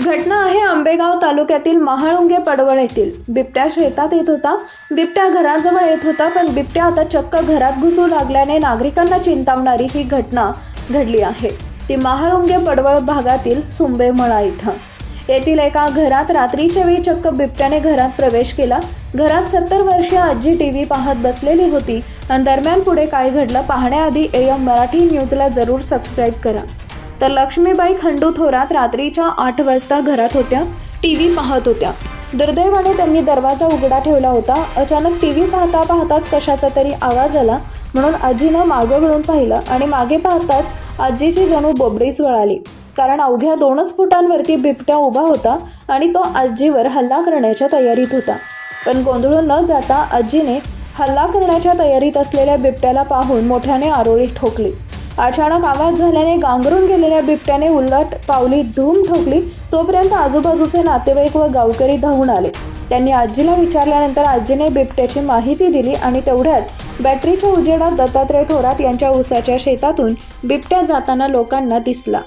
घटना आहे आंबेगाव तालुक्यातील महाळुंगे पडवळ येथील. बिबट्या शेतात येत होता. बिबट्या घराजवळ येत होता पण बिबट्या आता चक्क घरात घुसू लागल्याने नागरिकांना चिंतावणारी ही घटना घडली आहे. ती महाळुंगे पडवळ भागातील सुंबेमळा इथं. येथील एका घरात रात्रीच्या वेळी चक्क बिबट्याने घरात प्रवेश केला. घरात सत्तर वर्षीय आजी टी व्ही पाहत बसलेली होती. आणि दरम्यान पुढे काय घडलं पाहण्याआधी एम मराठी न्यूजला जरूर सबस्क्राईब करा. तर लक्ष्मीबाई खंडू थोरात रात्रीच्या आठ वाजता घरात होत्या. टी व्ही पाहत होत्या. दुर्दैवाने त्यांनी दरवाजा उघडा ठेवला होता. अचानक टी व्ही पाहता पाहताच कशाचा तरी आवाज आला. म्हणून आजीनं मागं वळून पाहिलं आणि मागे पाहताच आजीची जणू बोबडीच वळाली. कारण अवघ्या दोनच फुटांवरती बिबट्या उभा होता आणि तो आजीवर हल्ला करण्याच्या तयारीत होता. पण गोंधळून न जाता आजीने हल्ला करण्याच्या तयारीत असलेल्या बिबट्याला पाहून मोठ्याने आरोळी ठोकली. अचानक आवाज झाल्याने गांगरून गेलेल्या बिबट्याने उलट पावली धूम ठोकली. तोपर्यंत आजूबाजूचे नातेवाईक व गावकरी धावून आले. त्यांनी आजीला विचारल्यानंतर आजीने बिबट्याची माहिती दिली आणि तेवढ्यात बॅटरीच्या उजेडात दत्तात्रय थोरात यांच्या ऊसाच्या शेतातून बिबट्या जाताना लोकांना दिसला.